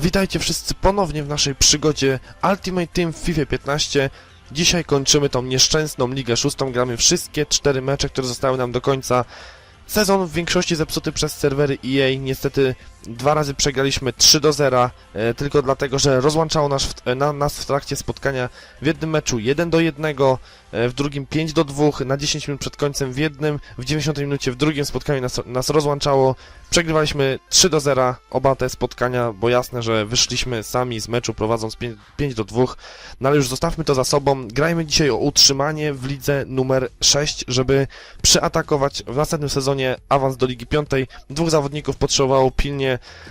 Witajcie wszyscy ponownie w naszej przygodzie Ultimate Team w FIFA 15. Dzisiaj kończymy tą nieszczęsną Ligę Szóstą, gramy wszystkie cztery mecze, które zostały nam do końca. Sezon w większości zepsuty przez serwery EA, niestety dwa razy przegraliśmy 3 do 0, e, tylko dlatego, że rozłączało nas w, e, na, nas w trakcie spotkania w jednym meczu 1 do 1, e, w drugim 5 do 2, na 10 minut przed końcem w jednym, w 90 minucie w drugim spotkaniu nas, nas rozłączało. Przegrywaliśmy 3 do 0 oba te spotkania, bo jasne, że wyszliśmy sami z meczu prowadząc 5, 5 do 2, no ale już zostawmy to za sobą. Grajmy dzisiaj o utrzymanie w lidze numer 6, żeby przeatakować w następnym sezonie awans do Ligi 5. Dwóch zawodników potrzebowało pilnie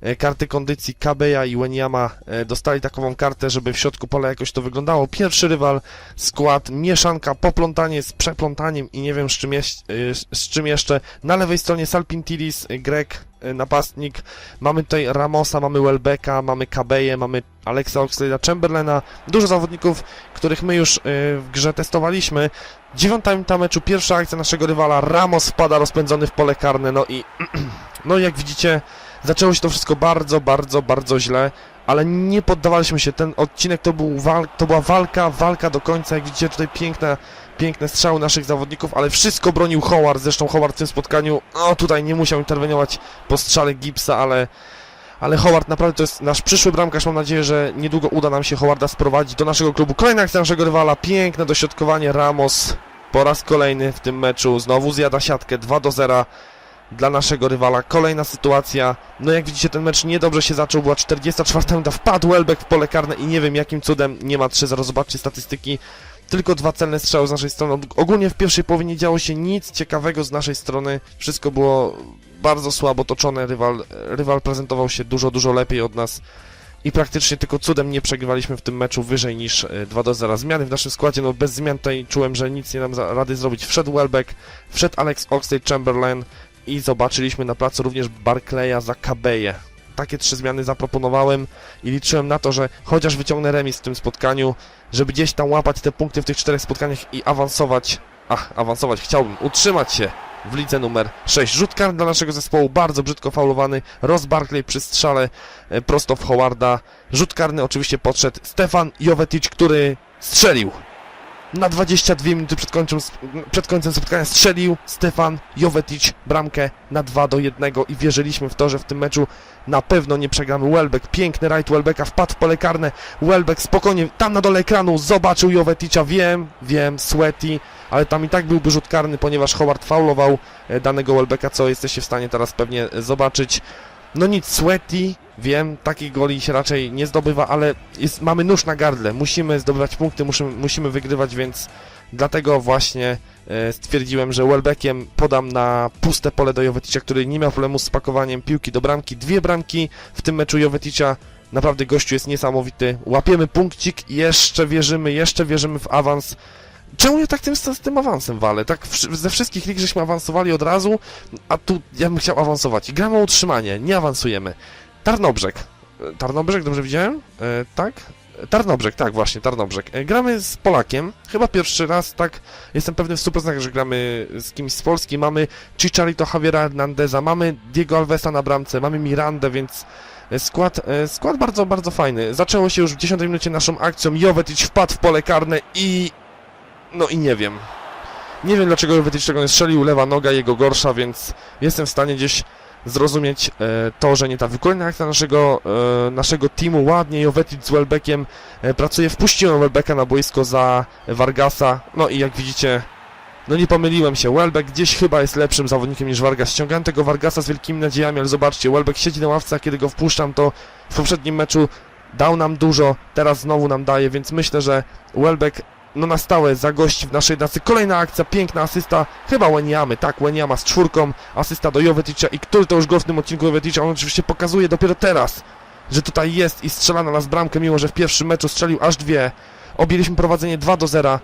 e, karty kondycji Kabeja i Wenyama e, dostali takową kartę, żeby w środku pola jakoś to wyglądało. Pierwszy rywal, skład, mieszanka, poplątanie z przeplątaniem i nie wiem z czym, jeś- e, z czym jeszcze. Na lewej stronie Salpintilis, Grek, napastnik. Mamy tutaj Ramosa, mamy Welbecka, mamy Kabeję, mamy Alexa Oxlade'a Chamberlaina. Dużo zawodników, których my już w grze testowaliśmy. Dziewiąta minuta meczu, pierwsza akcja naszego rywala. Ramos wpada rozpędzony w pole karne, no i no i jak widzicie, zaczęło się to wszystko bardzo, bardzo, bardzo źle, ale nie poddawaliśmy się. Ten odcinek to, był wal, to była walka, walka do końca. Jak widzicie, tutaj piękne, piękne strzały naszych zawodników, ale wszystko bronił Howard. Zresztą Howard w tym spotkaniu, no tutaj nie musiał interweniować po strzale Gipsa, ale ale Howard naprawdę to jest nasz przyszły bramkarz. Mam nadzieję, że niedługo uda nam się Howarda sprowadzić do naszego klubu. Kolejna akcja naszego rywala, piękne dośrodkowanie Ramos po raz kolejny w tym meczu. Znowu zjada siatkę 2 do 0 dla naszego rywala. Kolejna sytuacja. No jak widzicie, ten mecz niedobrze się zaczął. Była 44 minuta, wpadł Welbeck w pole karne i nie wiem jakim cudem nie ma 3-0. Zobaczcie statystyki. Tylko dwa celne strzały z naszej strony. Ogólnie w pierwszej połowie nie działo się nic ciekawego z naszej strony. Wszystko było bardzo słabo toczone. Rywal, rywal prezentował się dużo, dużo lepiej od nas. I praktycznie tylko cudem nie przegrywaliśmy w tym meczu wyżej niż e, 2 do 0. Zmiany w naszym składzie, no bez zmian tutaj czułem, że nic nie za- rady zrobić. Wszedł Welbeck, wszedł Alex Oxlade-Chamberlain i zobaczyliśmy na placu również Barclaya za Kabeję. Takie trzy zmiany zaproponowałem i liczyłem na to, że chociaż wyciągnę remis w tym spotkaniu, żeby gdzieś tam łapać te punkty w tych czterech spotkaniach i awansować. Ach, awansować chciałbym, utrzymać się w lidze numer 6. Rzut karny dla naszego zespołu, bardzo brzydko faulowany. Ross Barkley przy strzale e, prosto w Howarda. Rzut karny oczywiście podszedł Stefan Jovetic, który strzelił. Na 22 minuty przed końcem, przed końcem spotkania strzelił Stefan Jovetic bramkę na 2 do 1 i wierzyliśmy w to, że w tym meczu na pewno nie przegramy. Welbeck, piękny right Welbecka, wpadł w pole karne. Welbeck spokojnie, tam na dole ekranu zobaczył Joveticza, wiem, wiem, Sweaty, ale tam i tak byłby rzut karny, ponieważ Howard faulował e, danego Welbecka, co jesteście w stanie teraz pewnie zobaczyć. No nic, Sweaty, wiem, takich goli się raczej nie zdobywa, ale jest, mamy nóż na gardle, musimy zdobywać punkty, musimy, musimy wygrywać, więc dlatego właśnie e, stwierdziłem, że Welbeckiem podam na puste pole do Joveticza, który nie miał problemu z spakowaniem piłki do bramki. Dwie bramki w tym meczu Joveticza. Naprawdę gościu jest niesamowity. Łapiemy punkcik jeszcze wierzymy, jeszcze wierzymy w awans. Czemu ja tak tym, z tym awansem walę? Tak wsz- ze wszystkich lig żeśmy awansowali od razu, a tu ja bym chciał awansować. I gramy o utrzymanie, nie awansujemy. Tarnobrzeg. E, Tarnobrzeg, dobrze widziałem? E, tak? Tarnobrzeg, tak właśnie, Tarnobrzeg. E, gramy z Polakiem, chyba pierwszy raz, tak, jestem pewny w 100% że gramy z kimś z Polski. Mamy Chicharito Javiera Hernandeza, mamy Diego Alvesa na bramce, mamy Mirandę, więc e, skład, e, skład bardzo, bardzo fajny. Zaczęło się już w 10 minucie naszą akcją, Jovetic wpadł w pole karne i... no i nie wiem. Nie wiem dlaczego tego nie strzelił, lewa noga jego gorsza, więc jestem w stanie gdzieś zrozumieć e, to, że nie ta kolejna akcja naszego, e, naszego teamu, ładnie Jovetic z Welbeckiem e, pracuje, wpuściłem Welbecka na boisko za Vargasa, no i jak widzicie, no nie pomyliłem się, Welbeck gdzieś chyba jest lepszym zawodnikiem niż Vargas, ściągałem tego Vargasa z wielkimi nadziejami, ale zobaczcie, Welbeck siedzi na ławce, a kiedy go wpuszczam, to w poprzednim meczu dał nam dużo, teraz znowu nam daje, więc myślę, że Welbeck no na stałe zagości w naszej dacy. Kolejna akcja, piękna asysta, chyba Łeniamy, tak, Łeniama z czwórką, asysta do Joveticza i który to już go w tym odcinku Joveticza, on oczywiście pokazuje dopiero teraz, że tutaj jest i strzela na nas bramkę, mimo że w pierwszym meczu strzelił aż dwie. Objęliśmy prowadzenie 2 do 0.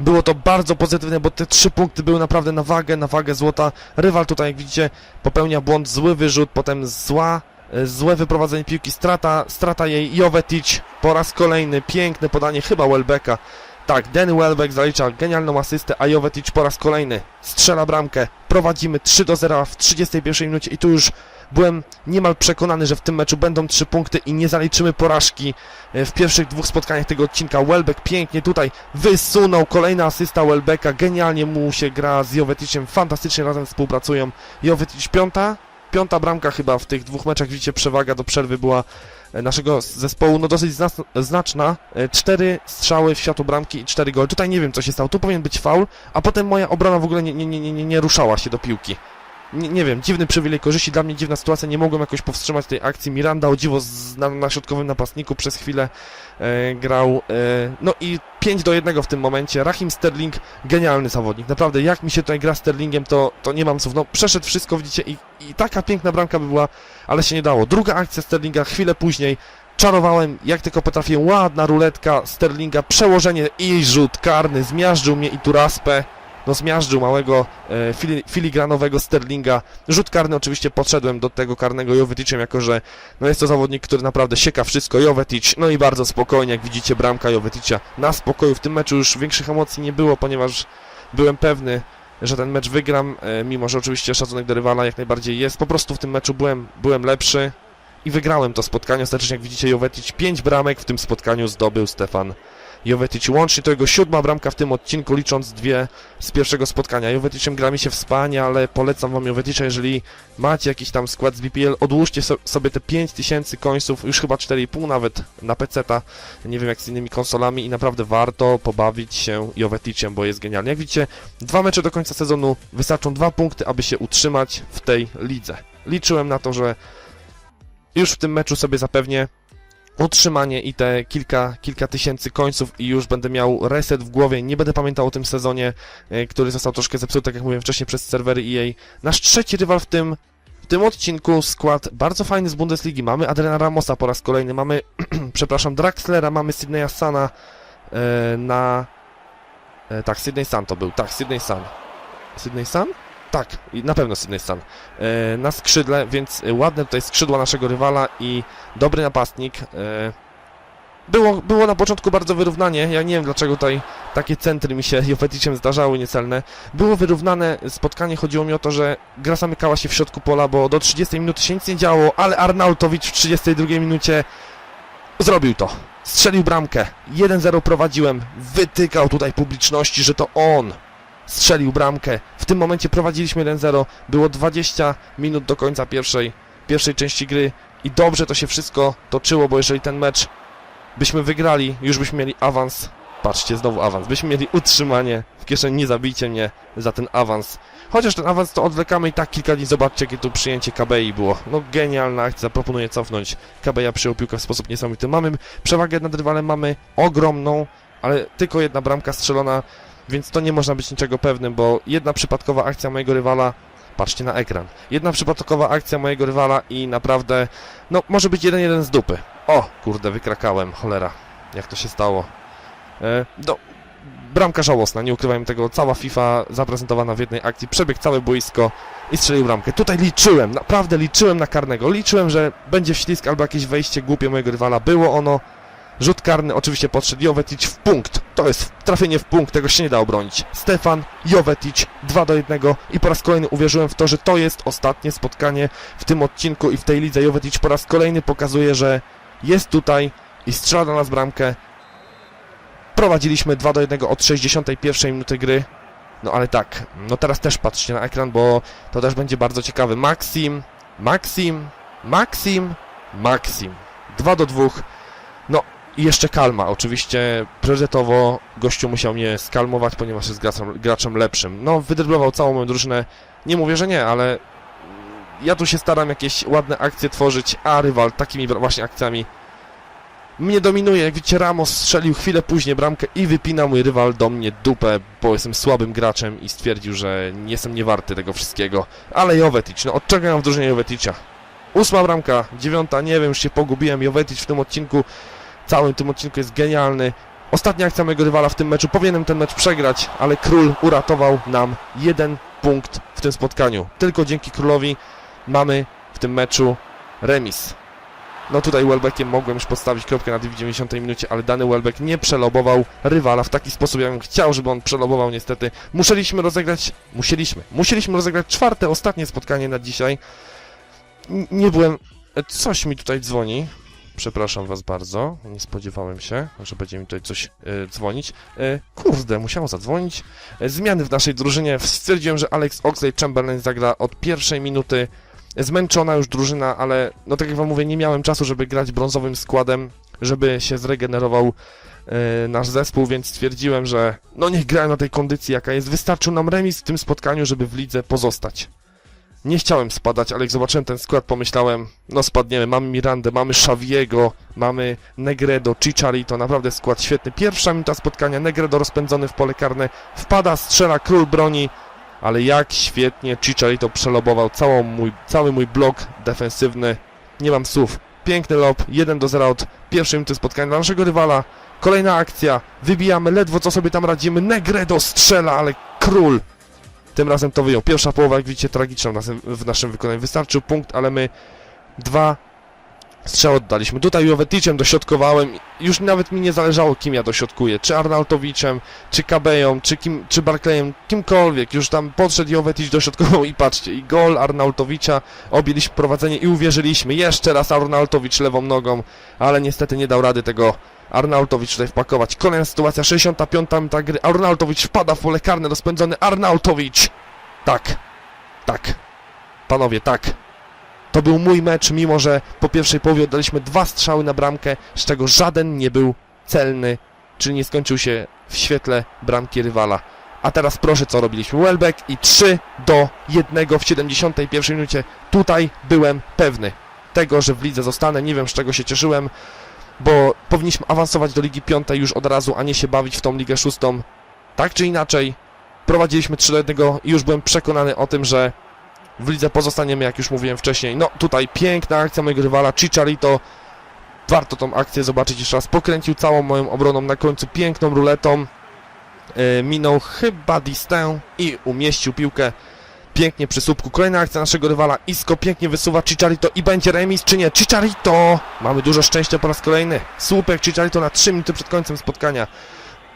Było to bardzo pozytywne, bo te trzy punkty były naprawdę na wagę, na wagę złota. Rywal tutaj, jak widzicie, popełnia błąd, zły wyrzut, potem zła, złe wyprowadzenie piłki, strata, strata jej, Jovetic po raz kolejny, piękne podanie, chyba Welbecka, Tak, Danny Welbeck zalicza genialną asystę, a Jovetic po raz kolejny strzela bramkę. Prowadzimy 3 do 0 w 31 minucie i tu już byłem niemal przekonany, że w tym meczu będą 3 punkty i nie zaliczymy porażki e, w pierwszych dwóch spotkaniach tego odcinka. Welbeck pięknie tutaj wysunął, kolejna asysta Welbecka, genialnie mu się gra z Joveticiem, fantastycznie razem współpracują. Jovetic piąta, piąta bramka chyba w tych dwóch meczach, widzicie, przewaga do przerwy była e, naszego zespołu, no dosyć zna- znaczna. E, Cztery strzały w światło bramki i cztery gole. Tutaj nie wiem, co się stało. Tu powinien być faul, a potem moja obrona w ogóle nie, nie, nie, nie, nie ruszała się do piłki. Nie, nie wiem, dziwny przywilej korzyści, dla mnie dziwna sytuacja, nie mogłem jakoś powstrzymać tej akcji. Miranda o dziwo z, na, na środkowym napastniku przez chwilę e, grał. E, no i 5 do 1 w tym momencie. Rahim Sterling, genialny zawodnik. Naprawdę, jak mi się tutaj gra Sterlingiem, to, to nie mam słów. No, przeszedł wszystko, widzicie, i, i taka piękna bramka by była, ale się nie dało. Druga akcja Sterlinga, chwilę później. Czarowałem, jak tylko potrafię, ładna ruletka Sterlinga, przełożenie i rzut karny, zmiażdżył mnie i tu raspę no zmiażdżył małego e, fili, filigranowego Sterlinga. Rzut karny oczywiście podszedłem do tego karnego Joveticem, jako że no jest to zawodnik, który naprawdę sieka wszystko. Jovetic, no i bardzo spokojnie, jak widzicie, bramka Joveticia na spokoju. W tym meczu już większych emocji nie było, ponieważ byłem pewny, że ten mecz wygram, e, mimo że oczywiście szacunek do rywala jak najbardziej jest. Po prostu w tym meczu byłem, byłem lepszy i wygrałem to spotkanie. Ostatecznie, jak widzicie, Jovetic 5 bramek w tym spotkaniu zdobył Stefan Jovetic. Łącznie to jego siódma bramka w tym odcinku, licząc dwie z pierwszego spotkania. Joveticem gra mi się wspaniale, ale polecam wam Jovetica, jeżeli macie jakiś tam skład z BPL, odłóżcie so, sobie te 5000 końców, już chyba 4,5 nawet na PC-ta, nie wiem jak z innymi konsolami i naprawdę warto pobawić się Joveticem, bo jest genialny. Jak widzicie, dwa mecze do końca sezonu wystarczą dwa punkty, aby się utrzymać w tej lidze. Liczyłem na to, że już w tym meczu sobie zapewnię utrzymanie i te kilka, kilka tysięcy końców i już będę miał reset w głowie, nie będę pamiętał o tym sezonie, e, który został troszkę zepsuty, tak jak mówiłem wcześniej, przez serwery EA. Nasz trzeci rywal w tym, w tym odcinku, skład bardzo fajny z Bundesligi. Mamy Adriana Ramosa po raz kolejny, mamy, przepraszam, Draxlera, mamy Sydneya Sana e, na... E, tak, Sydney Sun to był, tak, Sydney Sun. Sydney Sun? Tak, na pewno Sydney Sun. E, na skrzydle, więc e, ładne tutaj skrzydła naszego rywala i dobry napastnik. E, było, było na początku bardzo wyrównanie. Ja nie wiem dlaczego tutaj takie centry mi się Joveticiem zdarzały niecelne. Było wyrównane spotkanie, chodziło mi o to, że gra zamykała się w środku pola, bo do 30 minuty się nic nie działo, ale Arnautowicz w 32 minucie zrobił to. Strzelił bramkę. 1-0 prowadziłem. Wytykał tutaj publiczności, że to on strzelił bramkę. W tym momencie prowadziliśmy 1-0. Było 20 minut do końca pierwszej, pierwszej części gry i dobrze to się wszystko toczyło, bo jeżeli ten mecz byśmy wygrali, już byśmy mieli awans. Patrzcie, znowu awans. Byśmy mieli utrzymanie w kieszeni, nie zabijcie mnie za ten awans. Chociaż ten awans to odwlekamy i tak kilka dni. Zobaczcie, jakie tu przyjęcie KBI było. No genialna akcja, proponuję cofnąć. KBI przyjął piłkę w sposób niesamowity. Mamy przewagę nad rywalem, mamy ogromną, ale tylko jedna bramka strzelona, więc to nie można być niczego pewnym, bo jedna przypadkowa akcja mojego rywala Patrzcie na ekran. Jedna przypadkowa akcja mojego rywala i naprawdę, no, może być jeden jeden z dupy. O, kurde, wykrakałem, cholera. Jak to się stało? E, no, bramka żałosna, nie ukrywajmy tego. Cała FIFA zaprezentowana w jednej akcji, przebiegł całe boisko i strzelił bramkę. Tutaj liczyłem, naprawdę liczyłem na karnego. Liczyłem, że będzie wślizg albo jakieś wejście głupie mojego rywala. Było ono. Rzut karny oczywiście podszedł Jovetic w punkt. To jest trafienie w punkt, tego się nie da obronić. Stefan Jovetic 2 do 1 i po raz kolejny uwierzyłem w to, że to jest ostatnie spotkanie w tym odcinku i w tej lidze. Jovetic po raz kolejny pokazuje, że jest tutaj i strzela do nas bramkę. Prowadziliśmy 2 do 1 od 61 minuty gry. No ale tak, no teraz też patrzcie na ekran, bo to też będzie bardzo ciekawe. Maxim, Maxim, Maxim, Maxim. 2 do 2. No i jeszcze kalma. Oczywiście priorytetowo gościu musiał mnie skalmować, ponieważ jest graczem, graczem lepszym. No, wydryblował całą moją drużynę. Nie mówię, że nie, ale ja tu się staram jakieś ładne akcje tworzyć, a rywal takimi właśnie akcjami mnie dominuje. Jak widzicie, Ramos strzelił chwilę później bramkę i wypina mój rywal do mnie dupę, bo jestem słabym graczem i stwierdził, że nie jestem niewarty tego wszystkiego. Ale Jovetic, no od czego ja mam w drużynie Jovetica? Ósma bramka, dziewiąta, nie wiem, już się pogubiłem. Jovetic w tym odcinku, całym tym odcinku jest genialny. Ostatnia akcja mojego rywala w tym meczu, powinienem ten mecz przegrać, ale król uratował nam jeden punkt w tym spotkaniu. Tylko dzięki królowi mamy w tym meczu remis. No tutaj Welbeckiem mogłem już postawić kropkę na tej 90 minucie, ale dany Welbeck nie przelobował rywala w taki sposób, jakbym chciał, żeby on przelobował niestety. Musieliśmy rozegrać, musieliśmy, musieliśmy rozegrać czwarte, ostatnie spotkanie na dzisiaj. Nie byłem, e, coś mi tutaj dzwoni. Przepraszam was bardzo, nie spodziewałem się, że będzie mi tutaj coś e, dzwonić. E, kurde, musiało zadzwonić. E, zmiany w naszej drużynie. Stwierdziłem, że Alex Oxlade-Chamberlain zagra od pierwszej minuty. Zmęczona już drużyna, ale no tak jak wam mówię, nie miałem czasu, żeby grać brązowym składem, żeby się zregenerował nasz zespół, więc stwierdziłem, że no niech grają na tej kondycji, jaka jest. Wystarczył nam remis w tym spotkaniu, żeby w lidze pozostać. Nie chciałem spadać, ale jak zobaczyłem ten skład, pomyślałem, no spadniemy. Mamy Mirandę, mamy Xaviego, mamy Negredo, Chicharito, naprawdę skład świetny. Pierwsza minuta spotkania, Negredo rozpędzony w pole karne, wpada, strzela, król broni, ale jak świetnie Chicharito przelobował całą mój, cały mój blok defensywny. Nie mam słów. Piękny lob, 1 do 0 od pierwszej minuty spotkania dla naszego rywala. Kolejna akcja, wybijamy ledwo co sobie tam radzimy. Negredo strzela, ale król tym razem to wyjął. Pierwsza połowa, jak widzicie, tragiczna w naszym, wykonaniu. Wystarczył punkt, ale my dwa strzały oddaliśmy. Tutaj Joveticem dośrodkowałem. Już nawet mi nie zależało, kim ja dośrodkuję. Czy Arnautowiczem, czy Kabeją, czy, kim, czy Barclayem, kimkolwiek. Już tam podszedł Jovetic, dośrodkował i patrzcie, i gol Arnautowicza. Objęliśmy prowadzenie i uwierzyliśmy. Jeszcze raz Arnautowicz lewą nogą, ale niestety nie dał rady tego Arnautowicz tutaj wpakować. Kolejna sytuacja, 65 minuta gry. Arnautowicz wpada w pole karne, rozpędzony Arnautowicz. Tak, tak. Panowie, tak. To był mój mecz, mimo że po pierwszej połowie oddaliśmy dwa strzały na bramkę, z czego żaden nie był celny, czyli nie skończył się w świetle bramki rywala. A teraz proszę, co robiliśmy. Welbeck i 3 do 1 w 71 minucie. Tutaj byłem pewny tego, że w lidze zostanę. Nie wiem, z czego się cieszyłem, bo powinniśmy awansować do Ligi Piątej już od razu, a nie się bawić w tą Ligę Szóstą. Tak czy inaczej, prowadziliśmy 3 do 1 i już byłem przekonany o tym, że w lidze pozostaniemy, jak już mówiłem wcześniej. No tutaj piękna akcja mojego rywala Chicharito. Warto tą akcję zobaczyć jeszcze raz. Pokręcił całą moją obroną na końcu piękną ruletą. Yy, minął chyba distę i umieścił piłkę pięknie przy słupku. Kolejna akcja naszego rywala. Isco pięknie wysuwa Chicharito i będzie remis, czy nie? Chicharito! Mamy dużo szczęścia po raz kolejny. Słupek Chicharito na 3 minuty przed końcem spotkania.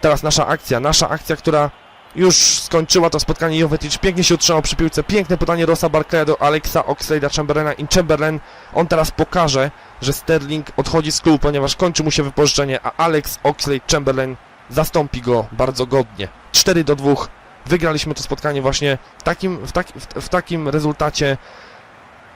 Teraz nasza akcja, nasza akcja, która już skończyła to spotkanie. Jovetic pięknie się utrzymał przy piłce. Piękne podanie Rosa Barclaya do Alexa Oxlade'a Chamberlaina i Chamberlain. On teraz pokaże, że Sterling odchodzi z klubu, ponieważ kończy mu się wypożyczenie, a Alex Oxlade Chamberlain zastąpi go bardzo godnie. 4 do 2. Wygraliśmy to spotkanie właśnie takim, w, tak, w, w takim rezultacie.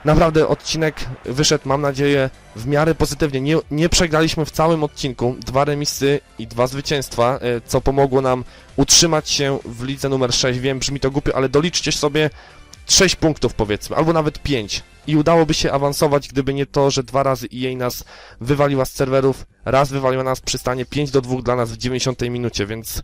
Naprawdę odcinek wyszedł, mam nadzieję, w miarę pozytywnie. Nie, nie przegraliśmy w całym odcinku. Dwa remisy i dwa zwycięstwa, e, co pomogło nam utrzymać się w lidze numer 6. Wiem, brzmi to głupio, ale doliczcie sobie 6 punktów powiedzmy, albo nawet 5. I udałoby się awansować, gdyby nie to, że dwa razy EA nas wywaliła z serwerów, raz wywaliła nas przy stanie 5 do 2 dla nas w 90 minucie, więc...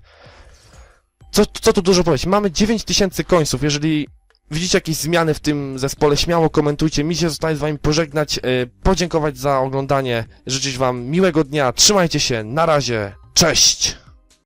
Co, co tu dużo powiedzieć? Mamy 9000 końców, jeżeli widzicie jakieś zmiany w tym zespole, śmiało komentujcie. Mi się zostaje z wami pożegnać, e, podziękować za oglądanie, życzyć wam miłego dnia, trzymajcie się, na razie, cześć!